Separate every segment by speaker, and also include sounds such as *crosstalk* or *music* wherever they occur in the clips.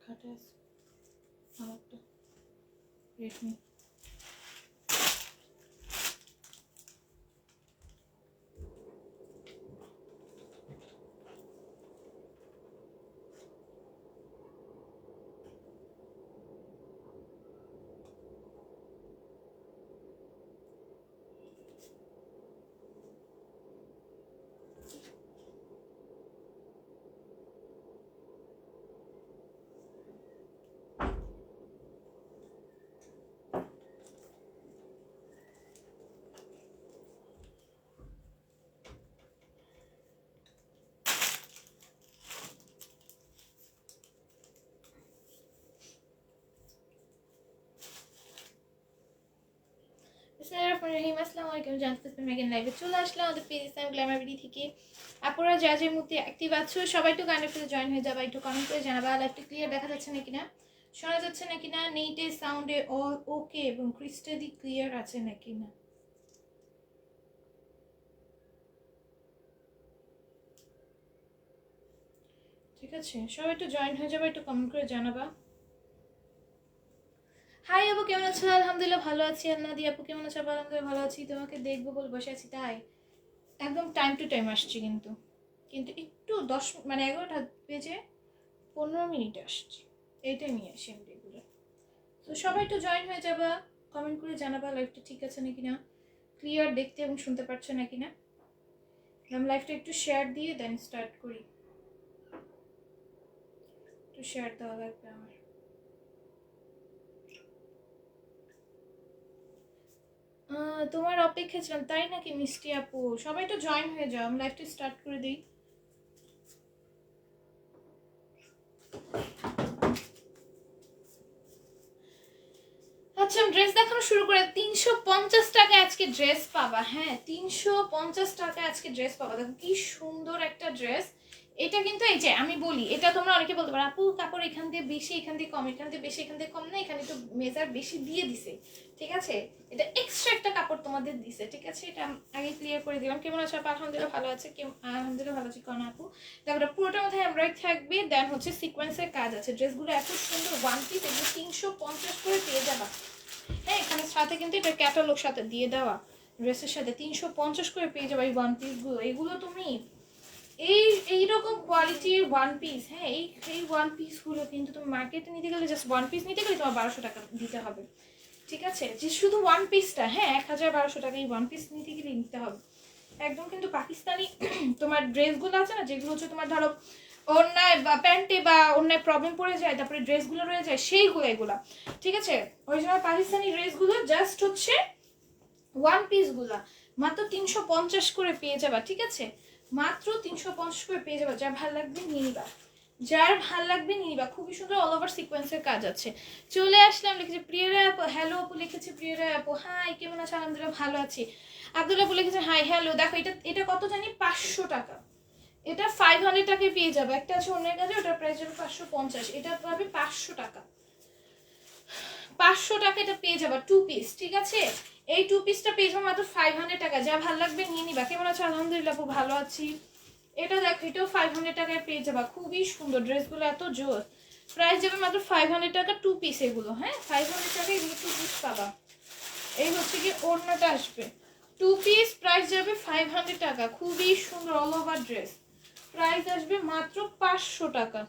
Speaker 1: খাটে আছে আমারটা রেডমি আসসালামু আলাইকুম জানতে লাইভে চলে আসলাম আমাদের পেজ ইসলাম থেকে। আপনারা যা যে মুহূর্তে অ্যাক্টিভ সবাই একটু গানের সাথে জয়েন হয়ে যাবা, একটু কমেন্ট করে জানাবা। ক্লিয়ার দেখা যাচ্ছে নাকি না শোনা যাচ্ছে নাকি না নেইটে সাউন্ডে অল ওকে এবং ক্রিস্টালি ক্লিয়ার আছে নাকি না ঠিক আছে? সবাই একটু জয়েন হয়ে যাবে, একটু কমেন্ট করে জানাবা। হাই আপু, কেমন আছো? আলহামদুলিল্লাহ ভালো আছি। আল্লাহ দি আপু, কেমন আছো? আলহামদুলিল্লাহ ভালো আছি। তোমাকে দেখব বলে বসে আছি, তাই। একদম টাইম টু টাইম আসছি কিন্তু। কিন্তু একটু দশ মানে এগারোটা বেজে পনেরো মিনিট আসছি। এইটাই নিয়ে আসি আমি রেগুলার তো সবাই একটু জয়েন হয়ে যাবা। কমেন্ট করে জানাবা লাইফটা ঠিক আছে নাকি না। ক্লিয়ার দেখতে এবং শুনতে পারছ নাকি না। আমি লাইফটা একটু শেয়ার দিয়ে দেন স্টার্ট করি। একটু শেয়ার দেওয়া লাগবে আমার। তোমার অপেক্ষা ছিলাম, তাই নাকি মিষ্টি আপু? সবাই তো জয়েন হয়ে যাও, আমি লাইভটা স্টার্ট করে দিই। আচ্ছা ড্রেস দেখানো শুরু করে, তিনশো পঞ্চাশ টাকা আজকে ড্রেস পাবা। হ্যাঁ তিনশো পঞ্চাশ টাকা আজকে ড্রেস পাবা। দেখো কি সুন্দর একটা ড্রেস এটা কিন্তু এই যে আমি বলি, এটা তোমরা অনেকে বলতে পারো, আপু, কাপড় এখান দিয়ে বেশি, এখান দিয়ে কম, এখান দিয়ে বেশি, এখান দিয়ে কম। না, এখানে একটু মেজার বেশি দিয়ে দিছে, ঠিক আছে? এটা এক্সট্রা একটা কাপড় তোমাদের দিছে, ঠিক আছে? এটা আগে ক্লিয়ার করে দিলাম। কেমন আছে আলহামদুলিল্লাহ ভালো আছে। কেমন আলহামদুলিল্লাহ ভালো আছে। কোন আপু? দেখো পুরোটা মধ্যে এমব্রয়েড থাকবে। দেন হচ্ছে সিকোয়েন্সের কাজ আছে। ড্রেসগুলো এত সুন্দর ওয়ান পিস এগুলো তিনশো পঞ্চাশ করে পেয়ে যাবা। হ্যাঁ এখানে সাথে কিন্তু এটা ক্যাটালগ সাথে দিয়ে দেওয়া। ড্রেসের সাথে তিনশো পঞ্চাশ করে পেয়ে যাবে এই ওয়ান পিসগুলো এগুলো তুমি এই, এইরকম কোয়ালিটির ওয়ান পিস হ্যাঁ এই এই ওয়ান পিসগুলো কিন্তু তুমি মার্কেটে নিতে গেলে জাস্ট ওয়ান পিস নিতে গেলে তোমার বারোশো টাকা দিতে হবে, ঠিক আছে? যে শুধু ওয়ান পিসটা হ্যাঁ এক হাজার বারোশো টাকা এই ওয়ান পিস নিতে গেলে নিতে হবে। একদম কিন্তু পাকিস্তানি *clears throat* তোমার ড্রেসগুলো আছে না, যেগুলো হচ্ছে তোমার ধরো অন্যায় বা প্যান্টে বা অন্যায় প্রবলেম পড়ে যায়, তারপরে ড্রেসগুলো রয়ে যায়, সেইগুলো এগুলা, ঠিক আছে? অরিজিনাল পাকিস্তানি ড্রেসগুলো জাস্ট হচ্ছে ওয়ান পিসগুলা মাত্র তিনশো পঞ্চাশ করে পেয়ে যাবা, ঠিক আছে? মাত্র তিনশো পঞ্চাশ করে পেয়ে যাবা, যার ভালো লাগবে নিয়ে নিবা। যার ভালো লাগবে নিবা। খুবই সুন্দর অল ওভার সিকোয়েন্সের কাজ আছে। চলে আসলাম, লিখেছে, প্রিয়রা আপু হ্যালো আপু, লিখেছে, প্রিয়রা আপু হাই কেমন আছে? আলহামদুলিল্লাহ ভালো আছি। আব্দুল্লাহ আপু লিখেছে হাই হ্যালো দেখো, এটা এটা কত জানি? পাঁচশো টাকা। এটা ফাইভ হান্ড্রেড টাকায় পেয়ে যাবে। একটা আছে অন্যের কাছে, ওটার প্রাইস যাবে পাঁচশো পঞ্চাশ। এটা পাবে পাঁচশো টাকা। পাঁচশো টাকা এটা পেয়ে যাবা টু পিস ঠিক আছে? এই টু পিসটা পেয়ে যাব মাত্র ফাইভ হান্ড্রেড টাকা। যা ভালো লাগবে নিয়ে নিবা। কেমন আছে? আলহামদুলিল্লাহ খুব ভালো আছি। এটা দেখো, এটাও ফাইভ হান্ড্রেড টাকায় পেয়ে যাবা। খুবই সুন্দর ড্রেসগুলো, এত জোর প্রাইস যাবে মাত্র ফাইভ হান্ড্রেড টাকা টু পিস এগুলো হ্যাঁ? ফাইভ হান্ড্রেড টাকা এগুলো টু পিস পাবা। এই হচ্ছে কি ওড়নাটা আসবে। টু পিস প্রাইস যাবে ফাইভ হান্ড্রেড টাকা। খুবই সুন্দর অল ওভার ড্রেস প্রাইস আসবে মাত্র পাঁচশো টাকা।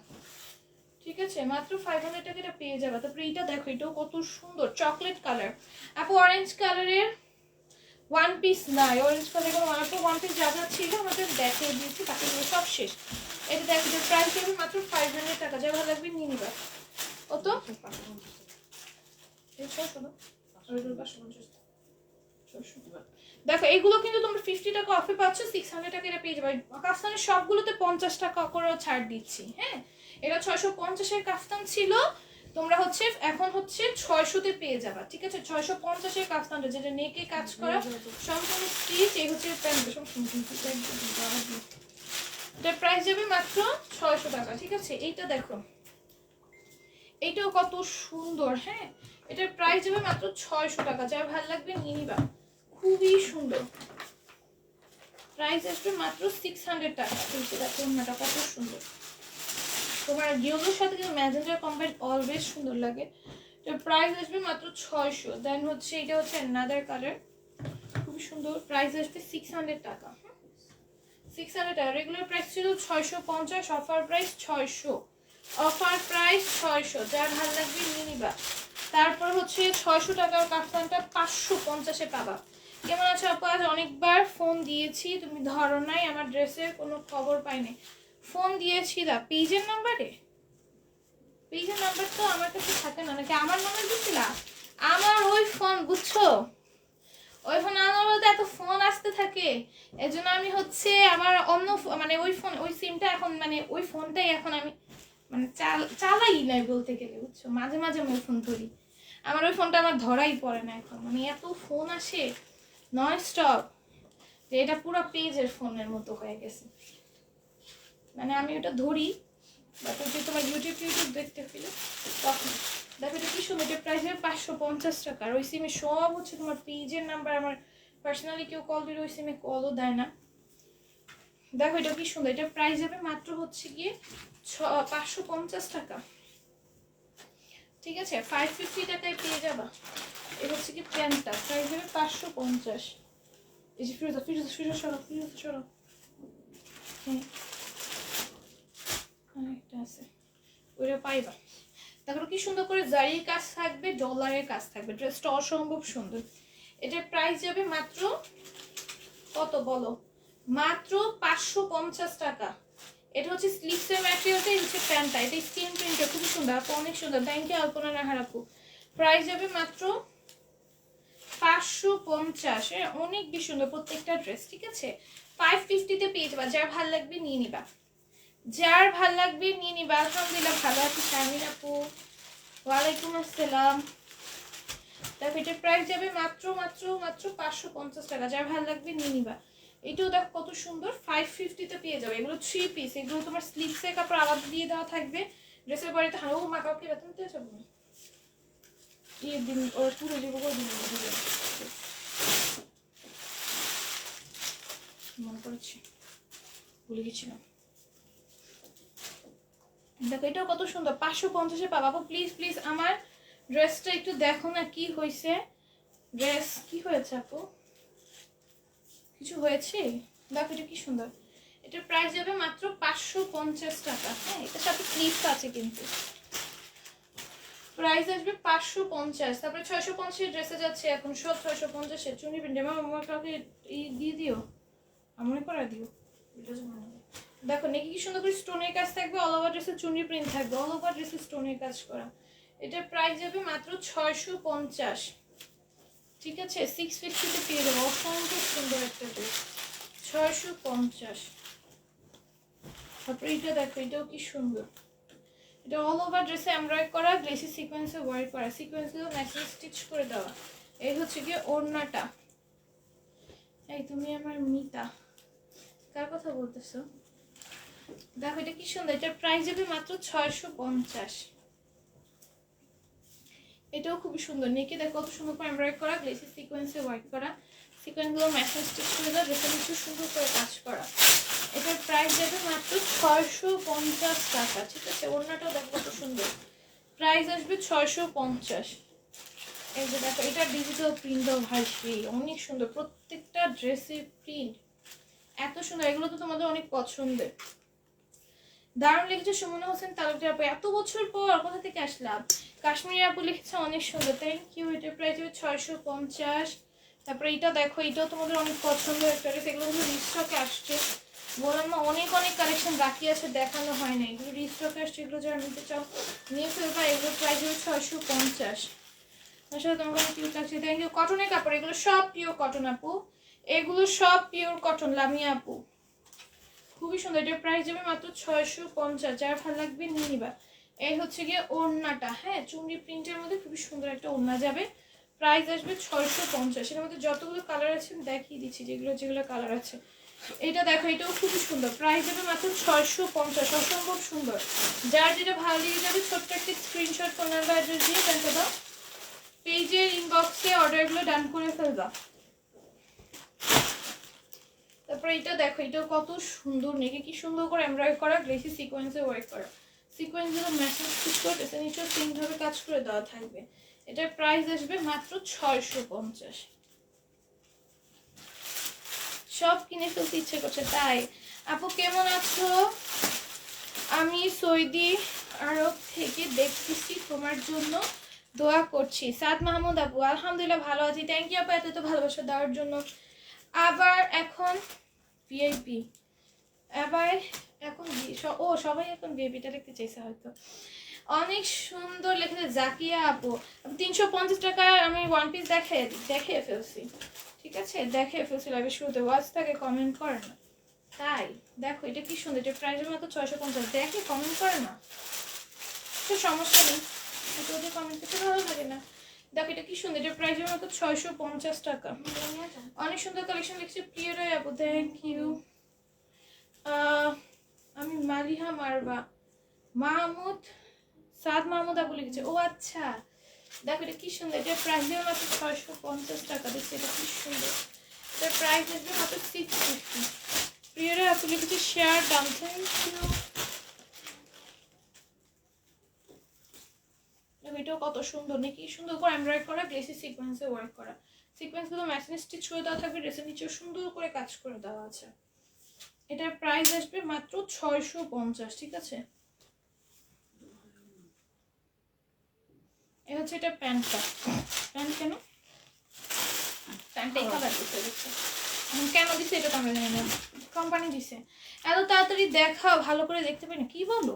Speaker 1: ঠিক আছে মাত্র ফাইভ হান্ড্রেড টাকা এটা পেয়ে যাবে। তারপরে এইটা দেখো এটাও কত সুন্দর চকলেট কালার আপু অরেঞ্জ কালারের ওয়ান পিস নাই। অরেঞ্জ কালার কোনো আপু ওয়ান পিস যা যা ছিল আমাদের দেখে দিয়েছি বাকিগুলো সব শেষ। এটা দেখো যে প্রাইস যাবে মাত্র ফাইভ হান্ড্রেড টাকা। যা ভালো লাগবে নিয়ে নিবা। কত? এই ছশো পঞ্চাশ। দেখো, এগুলো কিন্তু তোমরা ফিফটি টাকা অফে পাচ্ছ সিক্স হান্ড্রেড টাকা এটা পেয়ে যাবে। কাফতানের সবগুলোতে পঞ্চাশ টাকা করেও ছাড় দিচ্ছি হ্যাঁ? এটা ছয়শো পঞ্চাশের কাফতান ছিল, তোমরা হচ্ছে, এখন হচ্ছে ছয়শোতে পেয়ে যাবা, ঠিক আছে? ছয়শো পঞ্চাশের কাফতানটা যেটা নেকে কাজ করা, সম্পূর্ণ স্টিচ এই হচ্ছে এটার প্রাইস যাবে মাত্র ছয়শো টাকা, ঠিক আছে? এইটা দেখো এইটাও কত সুন্দর হ্যাঁ? এটার প্রাইস যাবে মাত্র ছয়শো টাকা, যার ভালো লাগবে নিয়ে নিবা। খুবই সুন্দর। প্রাইস আসবে মাত্র সিক্স হান্ড্রেড টাকা। যে দেখো, ওড়নাটা কত সুন্দর। তোমার ইয়েলোর সাথে কিন্তু ম্যাজেন্টার কম্বাইন অলওয়েজ সুন্দর লাগে। তো প্রাইস আসবে মাত্র ছয়শো। দেন হচ্ছে এটা হচ্ছে অ্যানাদার কালার খুবই সুন্দর। প্রাইস আসবে সিক্স হান্ড্রেড টাকা। সিক্স হান্ড্রেড টাকা। রেগুলার প্রাইস ছিল ছয়শো পঞ্চাশ অফার প্রাইস ছয়শো। অফার প্রাইস ছয়শো। যার ভালো লাগবে নিয়ে তারপর হচ্ছে ছয়শো টাকার কাফতানটা পাঁচশো পঞ্চাশে পাবা। কেমন আছো আপু? আজ অনেকবার ফোন দিয়েছি। তুমি ধরো নাই, আমার ড্রেসের কোনো খবর পাইনি। ফোন দিয়েছি দা পেজের নাম্বারে? পেজের নাম্বার তো আমার কাছে থাকে না, নাকি আমার নাম্বার দিছিলা আমার ওই ফোন, বুঝছ? ওই ফোন আমার বলতে এত ফোন আসতে থাকে এই জন্য আমি হচ্ছে আমার অন্য মানে ওই ফোন, ওই সিমটা এখন মানে ওই ফোনটাই এখন আমি মানে চাল, চালাই নাই বলতে গেলে, বুঝছ? মাঝে মাঝে আমি ফোন ধরি। আমার ওই ফোনটা আমার ধরাই পড়ে না এখন মানে এত ফোন আসে। নন স্টপ যে এটা পুরো পেজের ফোনের মতো হয়ে গেছে। মানে আমি ওটা ধরি ওই যে তোমার ইউটিউব ইউটিউব দেখতে পেলে তখন। দেখো এটা কি সুন্দর, এটা প্রাইস হবে পাঁচশো পঞ্চাশ টাকা। ওই সিমে সব হচ্ছে তোমার পেজের নাম্বার আমার পার্সোনালি কেউ কল দিলে ওই সিমে কলও দেয় না। দেখো এটা কি সুন্দর, এটা প্রাইস হবে মাত্র হচ্ছে গিয়ে ছ, পাঁচশো পঞ্চাশ টাকা। ঠিক আছে? ফাইভ ফিফটি টাকায় পেয়ে যাবা। এ হচ্ছে কি প্যান্টটা প্রাইস হবে পাঁচশো পঞ্চাশ। এই যে ফিরোজা ফিরোজা ফিরোজা সরো ফিরোজা সরো। হ্যাঁ। আরেকটা আছে। ওইটা পাইবা। তারপর কি সুন্দর করে জারির কাজ থাকবে, ডলারের কাজ থাকবে। ড্রেসটা অসম্ভব সুন্দর। এটার প্রাইস যাবে মাত্র, কত বলো? মাত্র পাঁচশো পঞ্চাশ টাকা। এটা হচ্ছে স্লিপসের ম্যাটেরিয়ালটা হচ্ছে প্যান্টটা এটা স্কিন প্রিন্টটা খুবই সুন্দর, আপু, অনেক সুন্দর। থ্যাংক ইউ আলপনা নাহার আপু। প্রাইস যাবে মাত্র পাঁচশো পঞ্চাশ। হ্যাঁ অনেক বেশি সুন্দর প্রত্যেকটা ড্রেস ঠিক আছে? ফাইভ ফিফটিতে পেয়ে যাবা, যার ভালো লাগবে নিয়ে নিবা। যার ভালো লাগবে নিয়ে নিবা। আলহামদুলিল্লাহ, ভালো আছি শারমিন আপু। ওয়ালাইকুম আসসালাম। দেখো, এটার প্রাইস যাবে মাত্র মাত্র মাত্র পাঁচশো পঞ্চাশ টাকা। যার ভালো লাগবে নিয়ে নিবা। এটাও দেখো কত সুন্দর ফাইভ ফিফটিতে পেয়ে যাবে। এগুলো থ্রি পিস এগুলো তোমার স্লিপসের কাপড় আলাদা দিয়ে দেওয়া থাকবে। ড্রেসের পরে বাড়িতে হাও মা, কাউকে বেতন দিয়ে যাব ইয়ে দিন পুরো করে দিন মনে করেছি ভুলে গেছিলাম। দেখো, এটাও কত সুন্দর, পাঁচশো পঞ্চাশে পাবা। আপু প্লিজ প্লিজ আমার ড্রেসটা একটু দেখো না কি হয়েছে ড্রেস কি হয়েছে, আপু? কিছু হয়েছে? দেখো এটা কি সুন্দর? এটার প্রাইস যাবে মাত্র পাঁচশো পঞ্চাশ টাকা। হ্যাঁ এটার সাথে ক্লিপস আছে কিন্তু। প্রাইস আসবে পাঁচশো পঞ্চাশ। তারপরে ছয়শো পঞ্চাশের ড্রেসে যাচ্ছে এখন, সব ছয়শো পঞ্চাশের। চুনি প্রিন্টে। আমার আমার কাউকে দিয়ে দিও। আমার করে দিও। দেখো, নাকি কি সুন্দর করে স্টোনের কাজ থাকবে অল ওভার ড্রেসে চুনি প্রিন্ট থাকবে অল ওভার ড্রেসে স্টোনের কাজ করা। এটার প্রাইস যাবে মাত্র ছয়শো পঞ্চাশ। ঠিক আছে সিক্স ফিফটিতে পেয়ে যাব। অসম্ভব সুন্দর একটা ড্রেস ছয়শো পঞ্চাশ। তারপরে এটা দেখো, এটাও কি সুন্দর। এটা অল ওভার ড্রেসে এমব্রয়েড করা গ্লেসি সিকোয়েন্সে ওয়ার্ক করা। সিকোয়েন্সগুলো ম্যাচিং স্টিচ করে দেওয়া। এই হচ্ছে গিয়ে ওড়নাটা। এই তুমি আমার মিতা। কার কথা বলতেছো? দেখো এটা কি সুন্দর এটার প্রাইস যাবে মাত্র ছয়শো পঞ্চাশ। এটাও খুবই সুন্দর। নেকে দেখো কত সুন্দর করে এমব্রয়েড করা গ্লেসি সিকোয়েন্সে ওয়ার্ক করা। সিকোয়েন্সগুলো ম্যাচিং স্টিচ করে দেওয়া ড্রেসের একটু সুন্দর করে কাজ করা। এটার প্রাইস যাবে মাত্র ছয়শো পঞ্চাশ টাকা, ঠিক আছে? ওড়নাটাও দেখো কত সুন্দর। প্রাইস আসবে ছয়শো পঞ্চাশ। এই যে দেখো, এটা ডিজিটাল প্রিন্ট ভাই সেই, অনেক সুন্দর। প্রত্যেকটা ড্রেসের প্রিন্ট এত সুন্দর, এগুলো তো তোমাদের অনেক পছন্দের। দারুণ লিখেছে সুমনা হোসেন তালুকদার এত বছর পর কোথা থেকে আসলাম? কাশ্মীরি আপু লিখেছে অনেক সুন্দর। থ্যাংক ইউ এটার প্রাইস হবে ছয়শো পঞ্চাশ। তারপরে এটা দেখো, এটাও তোমাদের অনেক পছন্দ একটা এগুলো কিন্তু রিস্টকে আসছে। বললাম না, অনেক অনেক কালেকশন বাকি আছে, দেখানো হয় না এগুলো রিস্টকে আসছে, এগুলো যারা নিতে চাও, নিয়ে ফেলবা এগুলো প্রাইস হবে ছয়শো পঞ্চাশ। আসলে তোমার কাছে কিউট লাগছে। থ্যাংক ইউ কটনের কাপড়, এগুলো সব পিওর কটন আপু। এগুলো সব পিওর কটন লামিয়া আপু। খুবই সুন্দর। এটার প্রাইস যাবে মাত্র ছয়শো পঞ্চাশ। যার ভালো লাগবে নিয়ে নিবা। এই হচ্ছে গিয়ে ওড়নাটা। হ্যাঁ চুমড়ি প্রিন্টের মধ্যে খুবই সুন্দর একটা ওড়না যাবে। প্রাইস আসবে ছয়শো পঞ্চাশ। এর মধ্যে যতগুলো কালার আছে, আমি দেখিয়ে দিচ্ছি যেগুলো যেগুলো কালার আছে। এটা দেখো, এটাও খুবই সুন্দর। প্রাইস যাবে মাত্র ছয়শো পঞ্চাশ। অসম্ভব সুন্দর। যার যেটা ভালো লেগে যাবে, ছোট্ট একটি স্ক্রিনশট ফোন নাম্বার অ্যাড্রেস দিয়ে জানতে দাও। পেজের ইনবক্সে অর্ডারগুলো ডান করে ফেলবা তারপরে এটা দেখো, এটাও কত সুন্দর। নেকে কি সুন্দর করে এমব্রয়েড করা গ্লেসি সিকোয়েন্সে ওয়ার্ক করা। সিকোয়েন্সগুলো ম্যাচিং স্টিচ করে নিচেও তিনভাবে কাজ করে দেওয়া থাকবে। এটার প্রাইস আসবে মাত্র ছয়শো পঞ্চাশ। সব কিনে ফেলতে ইচ্ছে করছে, তাই। আপু, কেমন আছো? আমি সৌদি আরব থেকে দেখতেছি তোমার জন্য দোয়া করছি। সাদ মাহমুদ আপু, আলহামদুলিল্লাহ ভালো আছি। থ্যাংক ইউ আপু, এত তো ভালোবাসা দেওয়ার জন্য। আবার এখন ভিআইপি আবার এখন ও, সবাই এখন বেবিটা লিখতে চাইছে হয়তো। অনেক সুন্দর লিখেছে, জাকিয়া আপু। তিনশো পঞ্চাশ টাকার আমি ওয়ান পিস দেখে দেখে ফেলছি। ঠিক আছে? দেখে ফেলছি লাইভে শুরুতে ওয়াচ থাকে কমেন্ট করে না। তাই, দেখো, এটা কি সুন্দর, এটা প্রাইসের মতো ছয়শো পঞ্চাশ। দেখে কমেন্ট করে না। তো সমস্যা নেই। এটা ওদের কমেন্ট করতে ভালো লাগে না। দেখো, এটা কি সুন্দর, এটা প্রাইসের মতো ছয়শো পঞ্চাশ টাকা। অনেক সুন্দর কালেকশন লিখছে প্রিয় রয় আপু থ্যাংক ইউ আমি মালিহা মারবা। মাহমুদ সাদ মাহমুদ আপু লিখেছে ও আচ্ছা দেখো এটা কি সুন্দর। এটা প্রাইস দেবে মাত্র ছয়শো পঞ্চাশ টাকা দেখছি এটা কি সুন্দর। এটার প্রাইস আসবে মাত্র সিক্স ফিফটি প্রিয়রা আপু লিখেছে শেয়ার ডান থ্যাংক এটাও কত সুন্দর। নাকি সুন্দর করে এমব্রয়েড করা গ্লেসি সিকোয়েন্সে ওয়ার্ক করা। সিকোয়েন্সগুলো ম্যাচিং স্টিচ করে দেওয়া থাকবে ড্রেসের নিচেও সুন্দর করে কাজ করে দেওয়া আছে। এটার প্রাইস আসবে মাত্র ছয়শো পঞ্চাশ ঠিক আছে? এ হচ্ছে এটা প্যান্টটা। প্যান্ট কেন? প্যান্টটা এই কালার দিতে দেখছে কেন দিছে এটা তো আমরা জানি না। কোম্পানি দিছে। এত তাড়াতাড়ি দেখাও ভালো করে দেখতে পাই না। কি বলো?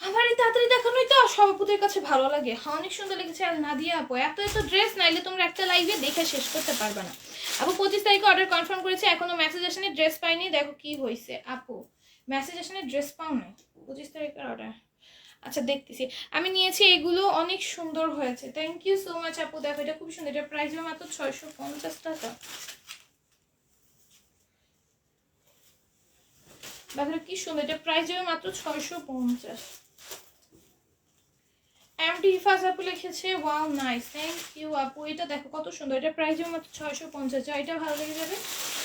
Speaker 1: আমার এই তাড়াতাড়ি দেখানোই তো সভাপতির কাছে ভালো লাগে। হ্যাঁ অনেক সুন্দর লেগেছে। আর নাদিয়া আপু এত এত ড্রেস নাইলে তোমরা একটা লাইভে দেখে শেষ করতে পারবে না। আপু, পঁচিশ তারিখে অর্ডার কনফার্ম করেছে, এখনও মেসেজ আসেনি ড্রেস পাইনি, দেখো কি হয়েছে আপু মেসেজ আসেনি ড্রেস পাও নাই পঁচিশ তারিখের অর্ডার আচ্ছা দেখতেছি। আমি নিয়েছি এগুলো, অনেক সুন্দর হয়েছে। থ্যাংক ইউ সো মাচ আপু। দেখো, এটা খুব সুন্দর। এটা প্রাইস মাত্র ছয়শো পঞ্চাশ টাকা। দেখো কি সুন্দর। এটা প্রাইস যাবে মাত্র ছয়শো পঞ্চাশ। এমডি হিফাজ আপু লিখেছে। ওয়াও নাইস থ্যাংক ইউ আপু এটা দেখো কত সুন্দর। এটা প্রাইস যাবে মাত্র ছয়শো পঞ্চাশ। যা এটা ভালো লেগে যাবে,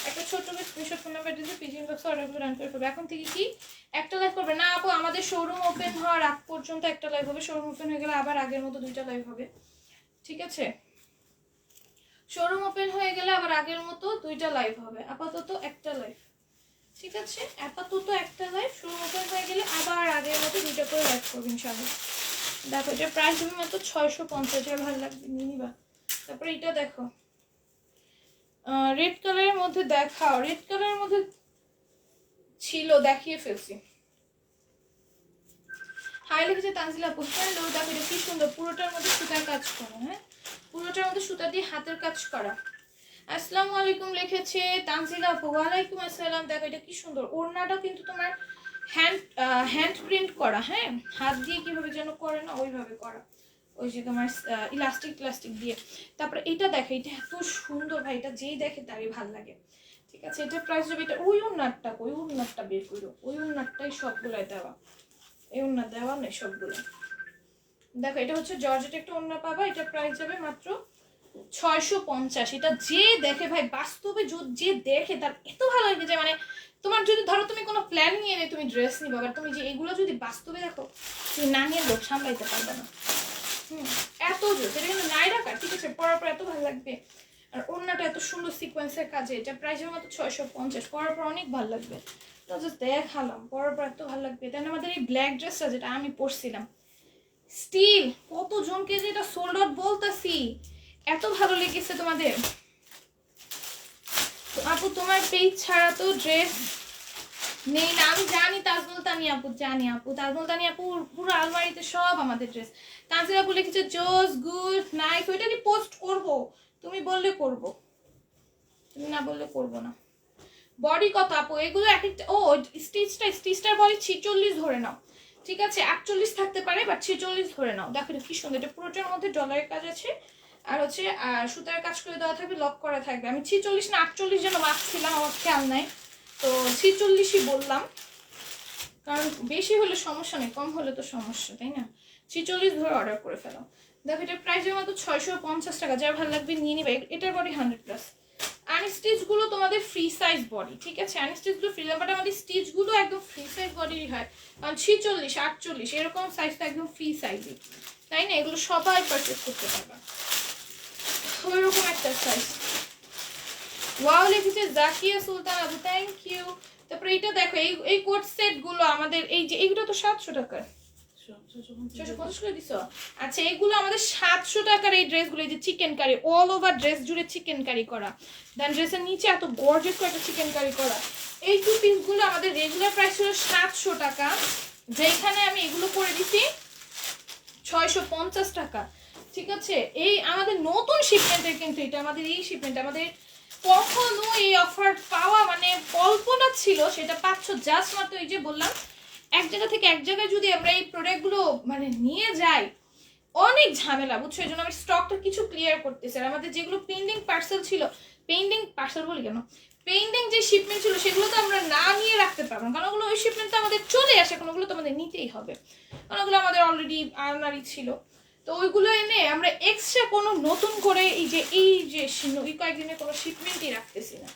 Speaker 1: একটা ছোট্ট করে ফোন নাম্বার দিয়ে পিজিএন বক্স অর্ডারগুলো রান করে ফেলবে। এখন থেকে কি? একটা লাইভ করবে না আপু আমাদের শোরুম ওপেন হওয়ার আগ পর্যন্ত একটা লাইভ হবে। শোরুম ওপেন হয়ে গেলে আবার আগের মতো দুইটা লাইভ হবে। ঠিক আছে? শোরুম ওপেন হয়ে গেলে আবার আগের মতো দুইটা লাইভ হবে। আপাতত একটা লাইভ ঠিক আছে? আপাতত একটা লাইভ শোরুম ওপেন হয়ে গেলে আবার আগের মতো দুইটা করে লাইভ করব, ইনশাআল্লাহ। দেখো এটা প্রাইস হবে মাত্র ছয়শো পঞ্চাশ ভালো লাগবে নিয়ে নিবা। তারপরে এটা দেখো। রেড কালারের মধ্যে দেখাও রেড কালারের মধ্যে ছিল, দেখিয়ে ফেলছি। হাই লিখেছে তানজিলা হ্যালো দেখো এটা কি সুন্দর, পুরোটার মধ্যে সুতার কাজ করা হ্যাঁ? পুরোটার মধ্যে সুতা দিয়ে হাতের কাজ করা। আসসালামু আলাইকুম, লিখেছে তানজিলা আপু, ওয়ালাইকুম আসসালাম, দেখো এটা কি সুন্দর। ওড়নাটা কিন্তু তোমার হ্যান্ড হ্যান্ড প্রিন্ট করা হ্যাঁ? হাত দিয়ে কীভাবে যেন করে না, ওইভাবে করা। ওই যে তোমার ইলাস্টিক টিলাস্টিক দিয়ে। তারপরে এটা দেখো, এটা এত সুন্দর ভাই, এটা যেই দেখে তারই ভালো লাগে। ঠিক আছে? এটা প্রাইস যাবে এটা ওই উন্নারটা ওই উন্নারটা বের করো। ওই উন্নারটাই সবগুলাই দেওয়া। এই উন্নার দেওয়া নেই সবগুলো দেখো, এটা হচ্ছে জর্জেট, একটা উন্না পাবা, এটা প্রাইস যাবে মাত্র ছয়শো পঞ্চাশ। এটা যে দেখে ভাই, বাস্তবে যে দেখে তার এত ভালো লাগে যে মানে তোমার যদি ধরো তুমি কোনো প্ল্যান নিয়ে নেই, তুমি ড্রেস নিবা বাট তুমি যে এগুলো যদি বাস্তবে দেখো, তুমি না নিয়ে লোক সামলাইতে পারবে না। হুম, এত জোর। এটা কিন্তু নাই রাখা ঠিক আছে? পরার পর এত ভালো লাগবে। আর অন্যটা এত সুন্দর সিকোয়েন্সের কাজে, এটা প্রাইসের মতো ছয়শো পঞ্চাশ পরার পর অনেক ভালো লাগবে। তো দেখালাম পরার পর এত ভালো লাগবে। তাই আমাদের এই ব্ল্যাক ড্রেসটা যেটা আমি পরছিলাম স্টিল কতজনকে যে এটা সোল্ড আউট বলতাছি, এত ভালো লেগেছে তোমাদের। আপু, তোমার পেজ ছাড়া তো ড্রেস নেই না। আমি জানি তাজমল তানি আপু, জানি আপু। তাজমল তানি আপু, পুরো আলমারিতে সব আমাদের ড্রেস তানজির আপু লিখেছে জোস, গুড নাইস ওইটা কি পোস্ট করব। তুমি বললে করব। তুমি না বললে করব না। বডি কত আপু? এগুলো এক একটা ও স্টিচটা স্টিচটার বডি ছিচল্লিশ ধরে নাও। ঠিক আছে? একচল্লিশ থাকতে পারে বাট ছেচল্লিশ ধরে নাও। দেখো কি সুন্দর। এটা পুরোটার মধ্যে ডলারের কাজ আছে। আর হচ্ছে সুতার কাজ করে দেওয়া থাকবে লক করা থাকবে। আমি ছিচল্লিশ না আটচল্লিশ যেন মাপছিলাম আমার খেয়াল নাই। তো ছিচল্লিশই বললাম। কারণ বেশি হলে সমস্যা নেই, কম হলে তো সমস্যা, তাই না? ছিচল্লিশ ধরে অর্ডার করে ফেলো। দেখো এটার প্রাইস মতো ছয়শো পঞ্চাশ টাকা, যার ভালো লাগবে নিয়ে নিবে। এটার বডি হান্ড্রেড প্লাস আনস্টিচগুলো তোমাদের ফ্রি সাইজ বডি ঠিক আছে? আনস্টিচগুলো ফ্রি বাট আমাদের স্টিচগুলো একদম ফ্রি সাইজ বডিরই হয়। কারণ ছিচল্লিশ, আটচল্লিশ, এরকম সাইজটা একদম ফ্রি সাইজই তাই না? এগুলো সবাই পারচেস করতে পারবে। ওইরকম একটা সাইজ ওয়াও লিখেছে জাকিয়া সুলতান আবু থ্যাংক ইউ তারপরে এটা দেখো, এই এই কোট সেটগুলো আমাদের, এই যে, এইগুলো তো সাতশো টাকার। আচ্ছা এগুলো আমাদের সাতশো টাকার এই ড্রেসগুলো এই যে chikankari all over dress জুড়ে চিকেন কারি। করা দেন ড্রেসের নিচে এত গর্জেস করে একটা চিকেন কারি। করা এই টু পিসগুলো আমাদের রেগুলার প্রাইস ছিল সাতশো টাকা। যেখানে আমি এগুলো করে দিছি, ছয়শো পঞ্চাশ টাকা। ঠিক আছে? এই আমাদের নতুন শিপমেন্টের কিন্তু এটা আমাদের এই শিপমেন্ট আমাদের কখনো এই অফার পাওয়া মানে কল্পনা ছিল, সেটা পাচ্ছ জাস্ট মাত্র এই যে বললাম, এক জায়গা থেকে এক জায়গায় যদি আমরা এই প্রোডাক্টগুলো মানে নিয়ে যাই, অনেক ঝামেলা, বুঝছ? এই জন্য আমি স্টকটা কিছু ক্লিয়ার করতেছি। আর আমাদের যেগুলো পেন্ডিং পার্সেল ছিল পেন্ডিং পার্সেল বলি কেন? পেন্ডিং যে শিপমেন্ট ছিল, সেগুলো তো আমরা না নিয়ে রাখতে পারব না, কারণ ওগুলো ওই শিপমেন্ট তো আমাদের চলে আসে, কারণ ওগুলো তো আমাদের নিতেই হবে। কারণ ওগুলো আমাদের অলরেডি আলমারি ছিল। তো ওইগুলো এনে আমরা এক্সট্রা কোনো নতুন করে এই যে এই যে এই কয়েকদিনে কোনো শিপমেন্টই রাখতেছি না।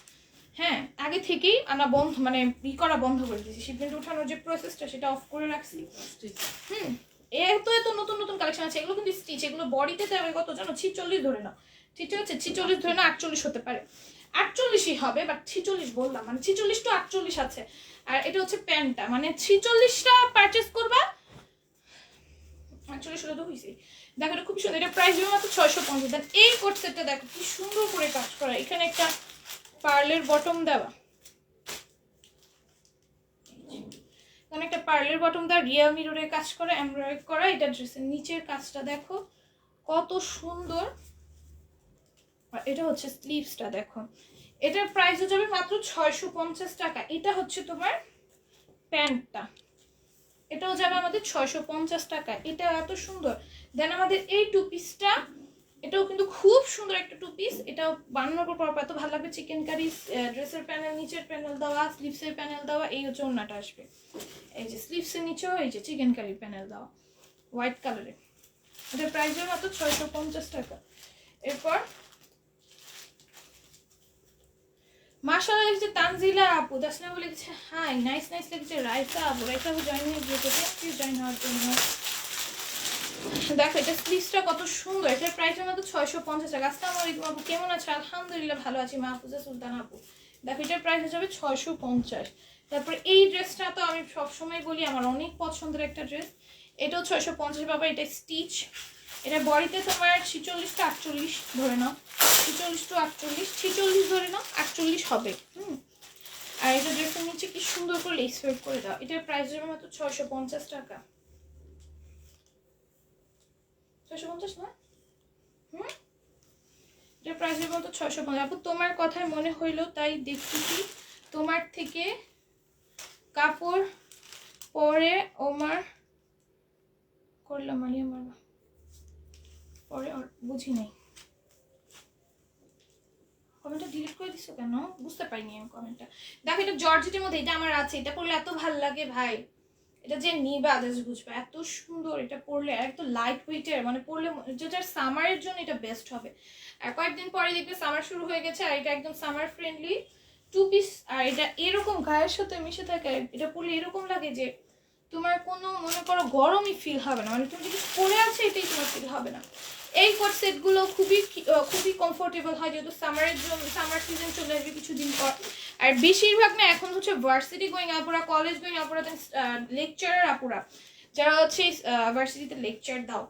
Speaker 1: হ্যাঁ আগে থেকেই আমরা বন্ধ মানে ই করা বন্ধ করে দিয়েছি। শিপমেন্ট ওঠানোর যে প্রসেসটা সেটা অফ করে রাখছি। হুম এত এত নতুন নতুন কালেকশন আছে। এগুলো কিন্তু স্টিচ এগুলো বডিতে দেবে কত জানো? ছিচল্লিশ ধরে নাও। ঠিক আছে? ছিচল্লিশ ধরে না আটচল্লিশ হতে পারে। আটচল্লিশই হবে বাট ছিচল্লিশ বললাম। মানে ছিচল্লিশ টু আটচল্লিশ আছে। আর এটা হচ্ছে প্যান্টটা। মানে ছিচল্লিশটা পারচেস করবা আটচল্লিশ হলে তো হয়েছে দেখো এটা খুব সুন্দর, এটা প্রাইস হবে মাত্র ছয়শো পঞ্চাশ। দেন এই কোট সেটটা দেখো, কি সুন্দর করে কাজ করা। এখানে একটা পার্লের বটম দেওয়া। এখানে একটা পার্লের বটম দেওয়া রিয়াল মিররের কাজ করা এমব্রয়েড করা, এটা ড্রেসের নিচের কাজটা দেখো। কত সুন্দর। আর এটা হচ্ছে স্লিভসটা দেখো। এটার প্রাইস হয়ে যাবে মাত্র ছয়শো পঞ্চাশ টাকা। এটা হচ্ছে তোমার প্যান্টটা। এটাও যাবে আমাদের ছয়শো পঞ্চাশ টাকা এটা এত সুন্দর। দেন আমাদের এই টু পিসটা এটাও কিন্তু খুব সুন্দর একটা টু পিস এটাও বানানোর পর পর এত ভালো লাগবে। চিকেন কারি ড্রেসের প্যানেল নিচের প্যানেল দেওয়া স্লিভসের প্যানেল দেওয়া, এই হচ্ছে ওড়নাটা আসবে। এই যে স্লিভসের নিচেও এই যে চিকেন কারির প্যানেল দেওয়া। হোয়াইট কালারে এটার প্রাইস মাত্র ছয়শো পঞ্চাশ টাকা। এরপর মাশাআল্লাহ লিখছে তানজিলা আপু দাসনা বলে লিখছে হাই নাইস নাইস লিখছে রাইসা আপু রাইসা আপু জয়েন হয়ে গিয়েছে থ্যাংক জয়েন হওয়ার জন্য। দেখো, এটা স্লিভসটা কত সুন্দর, এটার প্রাইস আমাদের ছয়শো পঞ্চাশ টাকা। আসসালামু আলাইকুম আপু, কেমন আছে? আলহামদুলিল্লাহ ভালো আছি মাহফুজা সুলতান আপু। দেখো, এটার প্রাইস হচ্ছে ছয়শো পঞ্চাশ। তারপর এই ড্রেসটা তো আমি সবসময় বলি, আমার অনেক পছন্দের একটা ড্রেস এটাও ছয়শো পঞ্চাশ বাবা এটা স্টিচ এটা বডিতে তোমার ছিচল্লিশ টু আটচল্লিশ ধরে নাও। ছিচল্লিশ টু আটচল্লিশ, ছিচল্লিশ ধরে নাও, আটচল্লিশ হবে, হুম। আর এটা ড্রেসের নিচে কি সুন্দর করে লেস ওয়েট করে দাও। এটার প্রাইস হবে মাত্র ছয়শো পঞ্চাশ টাকা। ছয়শো পঞ্চাশ না হুম? এটার প্রাইস হবে মাত্র ছয়শো পঞ্চাশ। আপু তোমার কথায় মনে হইল, তাই দেখতেছি তোমার থেকে কাপড় পরে ওমার করলাম মানে আমার পরে বুঝি নাই। কমেন্টটা ডিলিট করে দিছো কেন? বুঝতে পারিনি আমি কমেন্টটা দেখো, এটা জর্জেটের মধ্যে, এটা আমার আছে, এটা পড়লে এত ভালো লাগে ভাই। এটা যে নিবে আদার্স বুঝবে, এত সুন্দর এটা পড়লে, আর এত লাইট ওয়েটের মানে পড়লে যেটার সামারের জন্য এটা বেস্ট হবে। আর কয়েকদিন পরে দেখবে সামার শুরু হয়ে গেছে, আর এটা একদম সামার ফ্রেন্ডলি টু পিস আর এটা এরকম গায়ের সাথে মিশে থাকে, এটা পড়লে এরকম লাগে যে তোমার কোনো, মনে করো, গরমই ফিল হবে না। মানে তুমি যদি পরে আছো এটাই তোমার ফিল হবে না। এই কোট সেটগুলো খুবই খুবই কমফোর্টেবল হয়, যেহেতু সামারের জন্য সামার সিজন চলে আসবে কিছুদিন পর। আর বেশিরভাগ না, এখন হচ্ছে ভার্সিটি গোয়িং আপুরা কলেজ গোয়িং আপুরা লেকচারার আপুরা যারা হচ্ছে ভার্সিটিতে লেকচার দাও,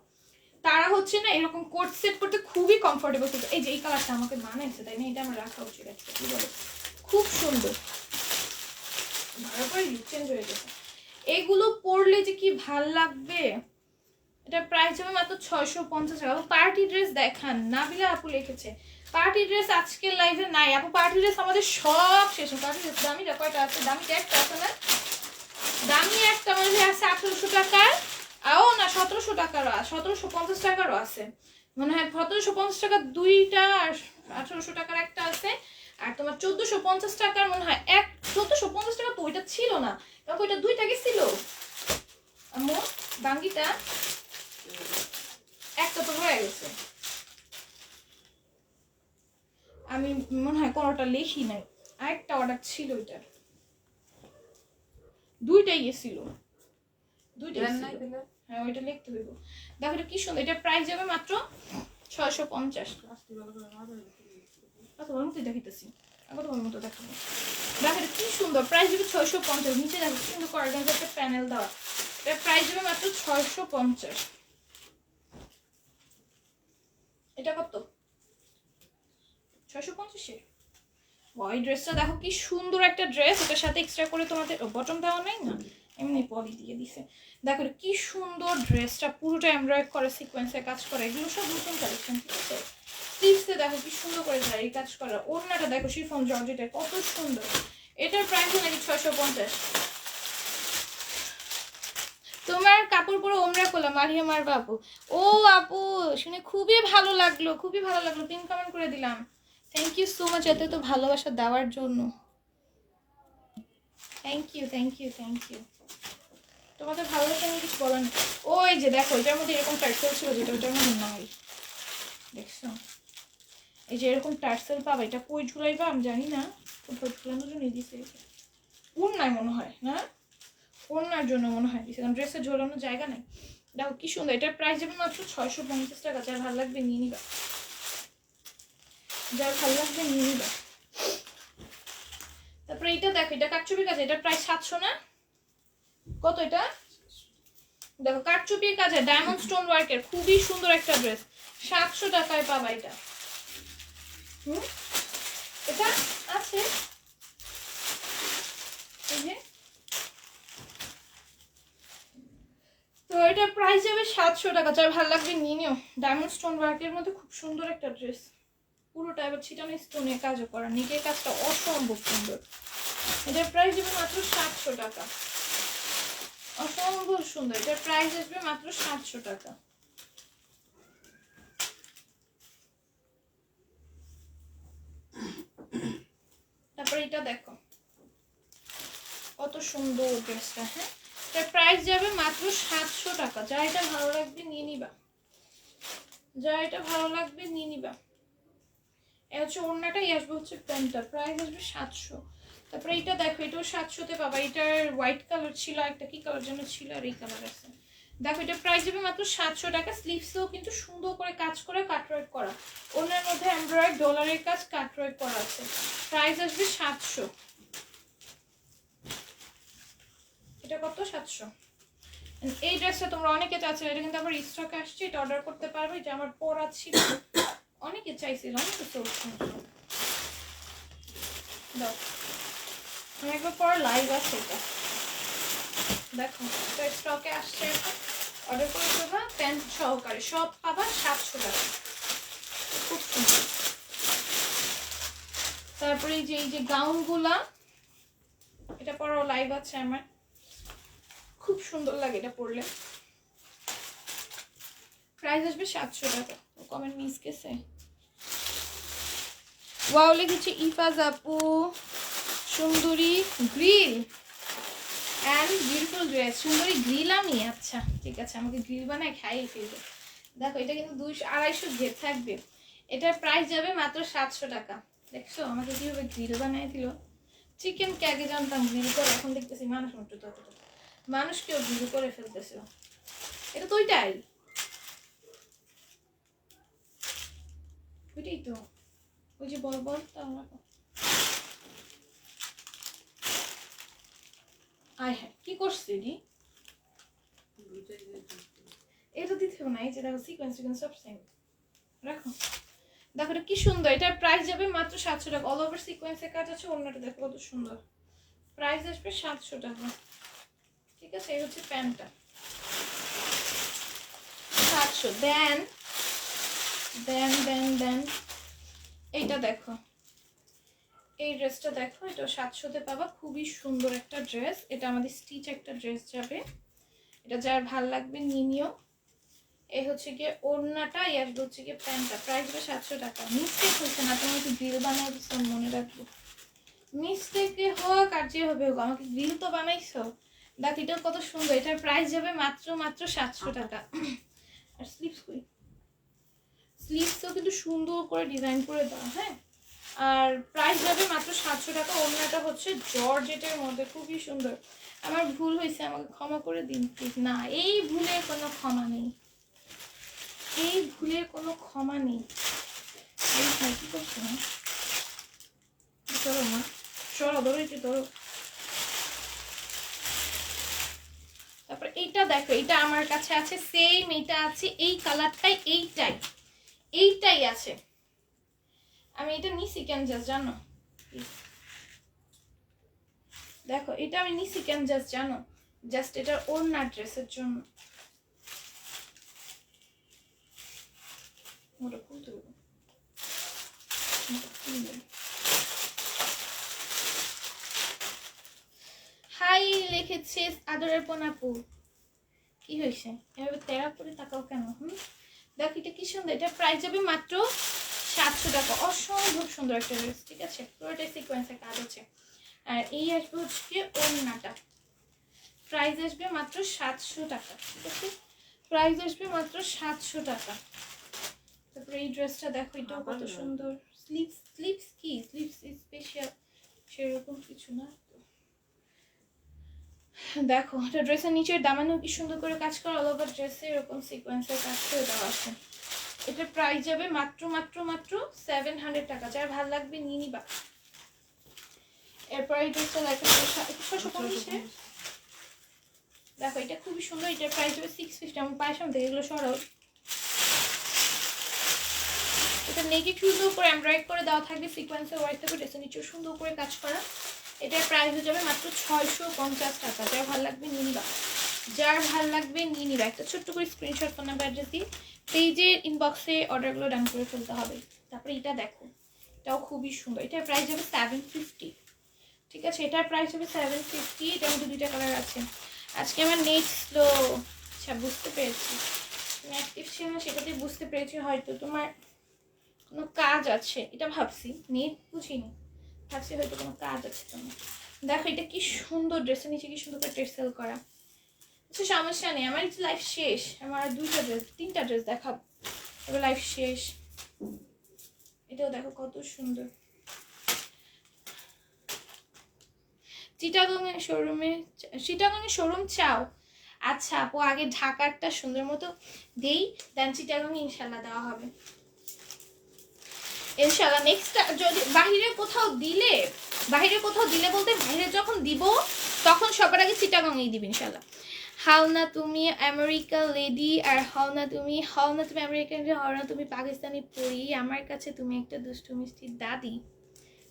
Speaker 1: তারা হচ্ছে না, এরকম কোট সেট করতে খুবই কমফোর্টেবল কিন্তু এই যে, এই কালারটা আমাকে মানাইছে তাই না? এটা আমার রাখা উচিত একটা কি বলো? খুব সুন্দর। ভালো করে চেঞ্জ হয়ে গেছে। এগুলো পরলে যে কি ভালো লাগবে? এটা প্রাইস হবে মাত্র ছয়শো পঞ্চাশ টাকা। পার্টি ড্রেস দেখান। নাবিলা আপু লিখেছে পার্টি ড্রেস আজকের লাইভে নাই। আপু পার্টি ড্রেস আমাদের সব শেষ পার্টি ড্রেস দামিটা কয়টা আছে? দামিটা একটা আছে না? দামি একটা মনে আছে আঠারোশো টাকার। আও না, সতেরোশো টাকারও সতেরোশো পঞ্চাশ টাকারও আছে। মনে হয় সতেরোশো পঞ্চাশ টাকার দুইটা আর আঠারোশো টাকার একটা আছে। আর তোমার চোদ্দোশো পঞ্চাশ টাকার মনে হয় এক চোদ্দোশো পঞ্চাশ টাকা তো ওইটা ছিল না। তখন ওইটা দুইটা গেছিল আম্মু বাঙ্গিটা একটা তো হয়ে গেছে। আমি মনে হয় কোনোটা লিখি নাই। আরেকটা অর্ডার ছিল ওইটার। দুইটাই গেছিল দুইটাই ছিল। হ্যাঁ ওইটা লিখতে হইব। দেখো এটা কি সুন্দর এটা প্রাইস যাবে মাত্র ছয়শো পঞ্চাশ।
Speaker 2: প্লাস্টিক ভালো করে মারো
Speaker 1: কত বড় মতো দেখাইতেছি কত বড় মতো দেখাবো? দেখো কি সুন্দর। প্রাইস যাবে ছয়শো পঞ্চাশ। নিচে দেখো কি সুন্দর করার একটা প্যানেল দেওয়া। এটা প্রাইস যাবে মাত্র ছয়শো পঞ্চাশ। এটা কত? ছয়শো পঞ্চাশে ওই ড্রেসটা দেখো কি সুন্দর একটা ড্রেস এটার সাথে এক্সট্রা করে তোমাদের বটম দেওয়া নাই না? এমনি পলি দিয়ে দিছে। দেখো, কি সুন্দর ড্রেসটা পুরোটা এমব্রয়েড করে সিকোয়েন্সে কাজ করে। এগুলো সব নতুন কালেকশন ঠিক আছে? স্লিভসে দেখো কি সুন্দর করে জারি কাজ করা। ওড়নাটা দেখো শিফন জর্জেটের কত সুন্দর। এটার প্রাইস নাকি ছয়শো পঞ্চাশ। তোমার কাপড় পরে ওমরা করলাম, মারিয়াম আর বাবু। ও আপু, শুনে খুবই ভালো লাগল, খুবই ভালো লাগল। পিন কমেন্ট করে দিলাম। থ্যাংক ইউ সো মাচ এত তো ভালোবাসা দেওয়ার জন্য। Thank you thank you thank you তোমাদের ভালোবাসা নিয়ে কিছু বলার ওই যে দেখো, এটার মধ্যে এরকম টার্সেল ছিল যেটা, ওটার মধ্যে নাই দেখছ? এই যে এরকম টার্সেল পাবা, এটা কই ঝুলাইবা আমি জানি না কোথাও জন্য দিছে নাই মনে হয়, না? ওড়নার জন্য মনে হয় দিছে, কারণ ড্রেসে ঝোলানোর জায়গা নেই। দেখো কি সুন্দর, এটার প্রাইস যাবে মাত্র ছয়শো পঞ্চাশ টাকা, যার ভালো লাগবে নিয়ে নিবা। যার ভালো লাগবে নিয়ে নিবা। তারপরে এটা দেখো, এটা কাটছবির কাছে এটা প্রায় সাতশো না? কত এটা? দেখো কাটচুপির কাছে ডায়মন্ড স্টোন ওয়ার্কের খুবই সুন্দর একটা ড্রেস সাতশো টাকায় পাবা এটা। হুম, এটা আছে। তো এটা প্রাইস যাবে সাতশো টাকা। যার ভালো লাগবে নিয়ে নিও। ডায়মন্ড স্টোন ওয়ার্কের মধ্যে খুব সুন্দর একটা ড্রেস পুরোটা এবার ছিটানো স্টোনের কাজও করা। নিকের কাজটা অসম্ভব সুন্দর। এটার প্রাইস যাবে মাত্র সাতশো টাকা। অসম্ভব সুন্দর। এটার প্রাইস আসবে মাত্র সাতশো টাকা। এটা দেখো। কত সুন্দর ড্রেসটা হ্যাঁ? এটার প্রাইস যাবে মাত্র সাতশো টাকা। যা এটা ভালো লাগবে নিয়ে নিবা। যা এটা ভালো লাগবে নিয়ে নিবা। এ হচ্ছে ওড়নাটাই আসবে হচ্ছে প্যান্টটা। প্রাইস আসবে সাতশো। তারপরে এটা দেখো, এটাও সাতশোতে পাবা। এটার হোয়াইট কালার ছিল, একটা কি কালার যেন ছিল আর এই কালার আছে। দেখো, এটা প্রাইস যাবে মাত্র সাতশো টাকা। স্লিভসেও কিন্তু সুন্দর করে কাজ করে কাটওয়ার্ক করা। ওনার মধ্যে এমব্রয়েড ডলারের কাজ কাটওয়ার্ক করা আছে। প্রাইস আসবে সাতশো। এটা কত? সাতশো। এই ড্রেসটা তোমরা অনেকে চাচ্ছিলে, এটা কিন্তু আবার স্টক আসছে, এটা অর্ডার করতে পারবে। যে আমার পরা ছিল। অনেকে চাইছিল, অনেকে চলছে দাও। একবার পর লাইভ আছে এটা। দেখো, এটা স্টকে আসছে এখন। অর্ডার করে দেবা প্যান্ট সহকারে। সব পাবা সাতশো টাকা। খুব সুন্দর। তারপরে যে, এই যে গাউনগুলা, এটা পরও লাইভ আছে আমার। খুব সুন্দর লাগে এটা পরলে। প্রাইস আসবে সাতশো টাকা। কমেন্ট মিস গেছে। ওয়াও লিখেছে ইফাজ আপু। সুন্দরী গ্রিল অ্যান্ড বিউটিফুল ড্রেস সুন্দরী গ্রিল আমি আচ্ছা ঠিক আছে, আমাকে গ্রিল বানায় খাইয়ে ফেলবে। দেখো, এটা কিন্তু দুইশো আড়াইশো ঘের থাকবে। এটার প্রাইস যাবে মাত্র সাতশো টাকা। দেখছ, আমাকে কীভাবে গ্রিল বানিয়ে দিল? চিকেন আগে জানতাম গ্রিল করে, এখন দেখতেছি মানুষ একটু ততটা মানুষ কেউ গ্রিল করে ফেলতেছে। এটা তো ওইটাই। ওইটাই তো। ওই যে বল বল তা আয় হ্যাঁ কি করছে দি এটা দিতে হবে না, এই যে দেখো সিকোয়েন্স সিকোয়েন্স সব সেম রাখো। দেখো এটা কি সুন্দর, এটার প্রাইস যাবে মাত্র সাতশো টাকা। অল ওভার সিকোয়েন্সের কাজ আছে, অন্যটা দেখো কত সুন্দর। প্রাইস আসবে সাতশো টাকা। ঠিক আছে, এই হচ্ছে প্যান্টটা সাতশো দেন দেন দেন দেন এইটা দেখো। এই ড্রেসটা দেখো, এটা সাতশোতে পাবা। খুবই সুন্দর একটা ড্রেস এটা আমাদের স্টিচ একটা ড্রেস যাবে। এটা যার ভালো লাগবে, নিয়ে নিও। এই হচ্ছে গিয়ে ওড়নাটা আর হচ্ছে গিয়ে প্যান্টটা। প্রাইস হবে সাতশো টাকা। মিস্টেক হচ্ছে না, তোমার একটু গ্রিল বানাই দিচ্ছ মনে রাখব। মিস্টেকে হোক আর যে হবে হোক, আমাকে গ্রিল তো বানাইছো। দেখ এটাও কত সুন্দর। এটার প্রাইস যাবে মাত্র মাত্র সাতশো টাকা। আর স্লিপস কই? স্লিপসও কিন্তু সুন্দর করে ডিজাইন করে দেওয়া হ্যাঁ? আর প্রাইস যাবে মাত্র সাতশো টাকা। অন্যটা হচ্ছে জর্জেটের মধ্যে, খুবই সুন্দর। আমার ভুল হয়েছে, আমাকে ক্ষমা করে দিন প্লিজ না, এই ভুলের কোনো ক্ষমা নেই। এই ভুলের কোনো ক্ষমা নেই। এই ভাই, কি করছ না চলো, মা। চলো, ধরো একটু ধরো। তারপর এইটা দেখো এটা আমার কাছে আছে সেম এটা আছে, এই কালারটাই এইটাই। এইটাই আছে। আমি এটা নিছি কেন জাস্ট জানো? দেখো, এটা আমি নিছি কেন জাস্ট জানো? জাস্ট এটার ওড়না ড্রেসের জন্য। হাই লিখেছে আদরের পোনাপু কি হয়েছে এভাবে তেরা করে তাকাও কেন? হুম? দেখ, এটা কি সুন্দর। এটা প্রাইস যাবে মাত্র সাতশো টাকা। অসম্ভব সুন্দর একটা ড্রেস ঠিক আছে? পুরোটাই সিকোয়েন্সের কাজ আছে আর এই আসবে হচ্ছে ওড়নাটা। প্রাইস আসবে মাত্র সাতশো টাকা ঠিক আছে? প্রাইস আসবে মাত্র সাতশো টাকা। তারপরে এই ড্রেসটা দেখো এটাও কত সুন্দর। স্লিপস স্লিপস কি? স্লিপস স্পেশাল সেরকম কিছু না দেখো এটা ড্রেসের নিচের দামানো কি সুন্দর করে কাজ করা? অল ওভার ড্রেসে এরকম সিকোয়েন্সের কাজ করে দেওয়া আছে। এটার প্রাইস যাবে মাত্র মাত্র মাত্র সেভেন হান্ড্রেড টাকা। যার ভালো লাগবে নিয়ে নিবা। এরপর এই ড্রেসটা দেখো পঞ্চাশে দেখো এটা খুবই সুন্দর। এটার প্রাইস হবে সিক্স ফিফটি আমার পায়ের সামনে থেকে এগুলো সরল এটা নেকে সুন্দর করে এমব্রয়েড করে দেওয়া থাকবে। সিকোয়েন্সের ওয়ার্ক থাকবে ড্রেসের নিচেও সুন্দর করে কাজ করা। এটার প্রাইস হয়ে যাবে মাত্র ছয়শো পঞ্চাশ টাকা। যার ভালো লাগবে নিবা। যার ভালো লাগবে নিয়ে নিবা। একটা ছোট্ট করে স্ক্রিনশট ফোন নাম্বার অ্যাড্রেস দিয়ে পেজের ইনবক্সে অর্ডারগুলো ডান করে ফেলতে হবে। তারপরে এটা দেখো। এটাও খুবই সুন্দর। এটার প্রাইস হবে সেভেন ফিফটি ঠিক আছে? এটার প্রাইস হবে সেভেন ফিফটি এটার মধ্যে দুইটা কালার আছে। আজকে আমার নেট স্লো আচ্ছা বুঝতে পেরেছি। তুমি অ্যাক্টিভ ছিল না সেটাতে বুঝতে পেরেছি হয়তো। তোমার কোনো কাজ আছে? এটা ভাবছি। নেট বুঝিনি। ভাবছি হয়তো কোনো কাজ আছে তোমার। দেখো, এটা কি সুন্দর ড্রেসের নিচে কি সুন্দর করে ড্রেস সেল করা। আচ্ছা সমস্যা নেই। আমার লাইফ শেষ। আমার দুইটা ড্রেস তিনটা ড্রেস দেখাব এবার লাইফ শেষ। এটাও দেখো কত সুন্দর। চিটাগংয়ের শোরুমে চিটাগংয়ের শোরুম চাও? আচ্ছা আপু, আগে ঢাকারটা সুন্দর মতো দেই দেন চিটাগং ইনশাল্লাহ দেওয়া হবে। ইনশাল্লাহ নেক্সট যদি বাহিরে কোথাও দিলে, বাহিরে কোথাও দিলে বলতে বাইরে যখন দিব, তখন সবার আগে চিটাগংয়েই দিবে ইনশাল্লাহ হাও না তুমি আমেরিকা লেডি আর হাও না তুমি, হাও না তুমি আমেরিকান হাও না তুমি পাকিস্তানি পড়ি আমার কাছে তুমি একটা দুষ্টু মিষ্টি দাদি।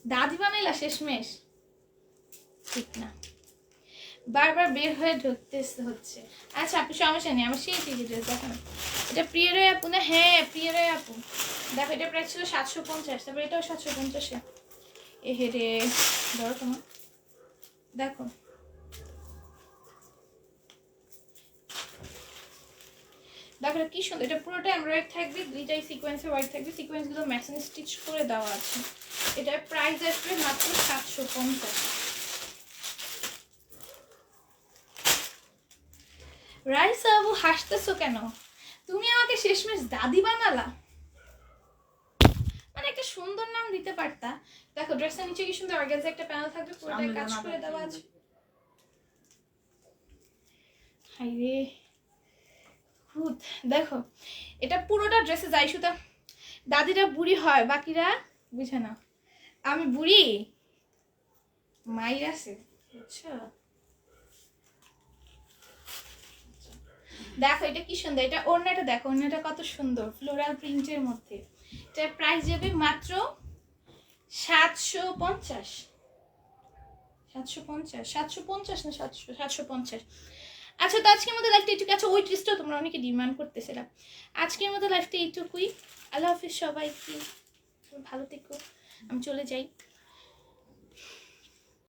Speaker 1: দাদি বানাইলা শেষমেশ? ঠিক না। বারবার বের হয়ে ঢুকতে হচ্ছে। আচ্ছা আপু, সমস্যা নেই, আমার সেই ড্রেস দেখানো। এটা প্রিয়রয় আপু না? হ্যাঁ প্রিয়রয় আপু। দেখো, এটা প্রায় ছিল সাতশো পঞ্চাশ, তারপরে এটাও সাতশো পঞ্চাশে। এ হেরে ধরো তোমার। দেখো দেখো কি সুন্দর এটা পুরোটা এমব্রয়েড থাকবে দুইটাই সিকোয়েন্সের হোয়াইট থাকবে সিকোয়েন্সগুলো ম্যাচিং স্টিচ করে দেওয়া আছে। এটার প্রাইস আসবে মাত্র সাতশো পঞ্চাশ। রাইসা বাবু হাসতেছো কেন? তুমি আমাকে শেষমেশ দাদি বানালা? মানে একটা সুন্দর নাম দিতে পারতা। দেখো ড্রেসের নিচে কি সুন্দর অর্গানজা একটা প্যানেল থাকবে পুরোটাই কাজ করে দেওয়া আছে। হাই রে ভূত। দেখো এটা পুরোটা ড্রেসে যাই সুতা। দাদিরা বুড়ি হয় বাকিরা বুঝে না আমি বুড়ি? মাইর আছে। বুঝছ দেখো এটা কি সুন্দর এটা ওড়নাটা দেখো ওড়নাটা কত সুন্দর ফ্লোরাল প্রিন্টের মধ্যে। এটা প্রাইস যাবে মাত্র সাতশো পঞ্চাশ। সাতশো পঞ্চাশ সাতশো পঞ্চাশ না সাতশো সাতশো পঞ্চাশ। আচ্ছা তো আজকের মতো লাইফটা এইটুকু আচ্ছা ওই ড্রেসটাও তোমরা অনেকে ডিমান্ড করতেছিলাম। আজকের মতো লাইফটা এইটুকুই। আল্লাহ হাফিজ সবাইকে। ভালো থেকো। আমি চলে যাই।